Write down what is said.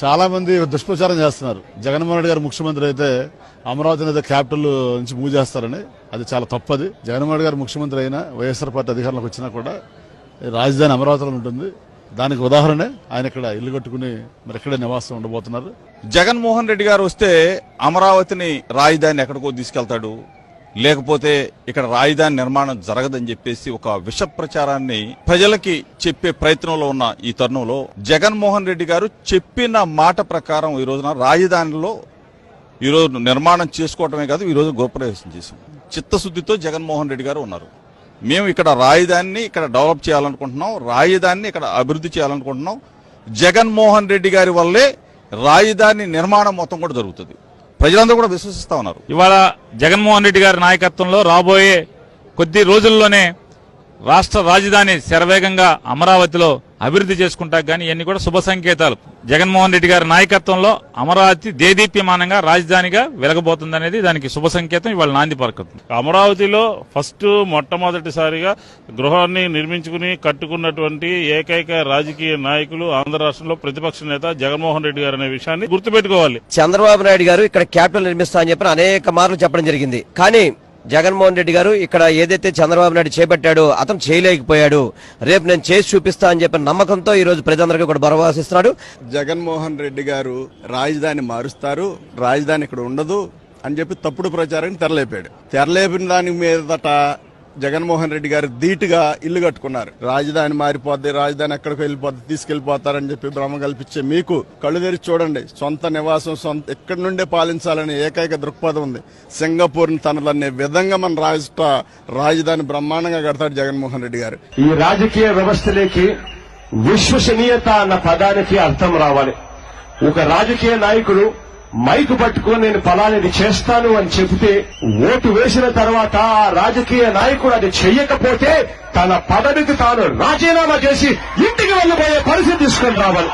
చాలా మంది దుష్ప్రచారం చేస్తున్నారు. జగన్మోహన్ రెడ్డి గారు ముఖ్యమంత్రి అయితే అమరావతిని అయితే క్యాపిటల్ నుంచి మూవ్ చేస్తారని. అది చాలా తప్పది. జగన్మోహన్ రెడ్డి గారు ముఖ్యమంత్రి అయినా వైఎస్ఆర్ పార్టీ అధికారంలోకి వచ్చినా కూడా రాజధాని అమరావతిలో ఉంటుంది. దానికి ఉదాహరణే ఆయన ఇక్కడ ఇల్లు కట్టుకుని మరి ఇక్కడే నివాసం ఉండబోతున్నారు. జగన్మోహన్ రెడ్డి గారు వస్తే అమరావతిని రాజధాని ఎక్కడికో తీసుకెళ్తాడు. లేకపోతే ఇక్కడ రాజధాని నిర్మాణం జరగదని చెప్పేసి ఒక విష ప్రచారాన్ని ప్రజలకి చెప్పే ప్రయత్నంలో ఉన్న ఈ తరుణంలో జగన్మోహన్ రెడ్డి గారు చెప్పిన మాట ప్రకారం ఈ రోజున రాజధానిలో ఈ రోజు నిర్మాణం చేసుకోవటమే కాదు ఈరోజు గృహప్రవేశం చేసాం చిత్తశుద్ధితో జగన్మోహన్ రెడ్డి గారు ఉన్నారు. మేము ఇక్కడ రాజధానిని ఇక్కడ డెవలప్ చేయాలనుకుంటున్నాం రాజధానిని ఇక్కడ అభివృద్ధి చేయాలనుకుంటున్నాం. జగన్మోహన్ రెడ్డి గారి వల్లే రాజధాని నిర్మాణం మొత్తం కూడా జరుగుతుంది. ప్రజలందరూ కూడా విశ్వసిస్తా ఉన్నారు. ఇవాళ జగన్మోహన్ రెడ్డి గారి నాయకత్వంలో రాబోయే కొద్ది రోజుల్లోనే రాష్ట్ర రాజధాని శరవేగంగా అమరావతిలో అభివృద్ధి చేసుకుంటా గానీ ఇవన్నీ కూడా శుభ సంకేతాలు. జగన్మోహన్ రెడ్డి గారి నాయకత్వంలో అమరావతి దేదీప్యమానంగా రాజధానిగా వెలగబోతుందనేది దానికి శుభ సంకేతం ఇవాళ నాంది పలుకుతుంది అమరావతిలో ఫస్ట్ మొట్టమొదటిసారిగా గృహాన్ని నిర్మించుకుని కట్టుకున్నటువంటి ఏకైక రాజకీయ నాయకులు ఆంధ్ర రాష్ట్రంలో ప్రతిపక్ష నేత జగన్మోహన్ రెడ్డి గారు అనే విషయాన్ని గుర్తుపెట్టుకోవాలి. చంద్రబాబు నాయుడు గారు ఇక్కడ క్యాపిటల్ నిర్మిస్తా అని చెప్పి అనేక మార్లు చెప్పడం జరిగింది. కానీ జగన్మోహన్ రెడ్డి గారు ఇక్కడ ఏదైతే చంద్రబాబు నాయుడు చేపట్టాడో అతను చేయలేకపోయాడు. రేపు నేను చేసి చూపిస్తా అని చెప్పిన నమ్మకంతో ఈ రోజు ప్రజలందరికీ కూడా భరవాసిస్తున్నాడు జగన్మోహన్ రెడ్డి గారు రాజధాని మారుస్తారు రాజధాని ఇక్కడ ఉండదు అని చెప్పి తప్పుడు ప్రచారాన్ని తెరలేపాడు. తెరలేపిన దాని మీదట జగన్మోహన్ రెడ్డి గారు ధీటుగా ఇల్లు కట్టుకున్నారు. రాజధాని మారిపోద్ది రాజధాని ఎక్కడికి వెళ్ళిపోద్ది తీసుకెళ్ళిపోతారని చెప్పి భ్రమ కల్పించే మీకు కళ్ళు తెరిచి చూడండి. సొంత నివాసం సొంత ఎక్కడి నుండే పాలించాలనే ఏకైక దృక్పథం ఉంది. సింగపూర్ తనలనే విధంగా మన రాష్ట్ర రాజధాని బ్రహ్మాండంగా కడతాడు జగన్మోహన్ రెడ్డి గారు. ఈ రాజకీయ వ్యవస్థలోకి విశ్వసనీయత అన్న పదానికి అర్థం రావాలి. ఒక రాజకీయ నాయకుడు మైకు పట్టుకుని నేను ఫలానిది చేస్తాను అని చెబితే ఓటు వేసిన తర్వాత ఆ రాజకీయ నాయకుడు అది చెయ్యకపోతే తన పదవికి తాను రాజీనామా చేసి ఇంటికి వెళ్ళిపోయే పరిస్థితి తీసుకొని రావాలి.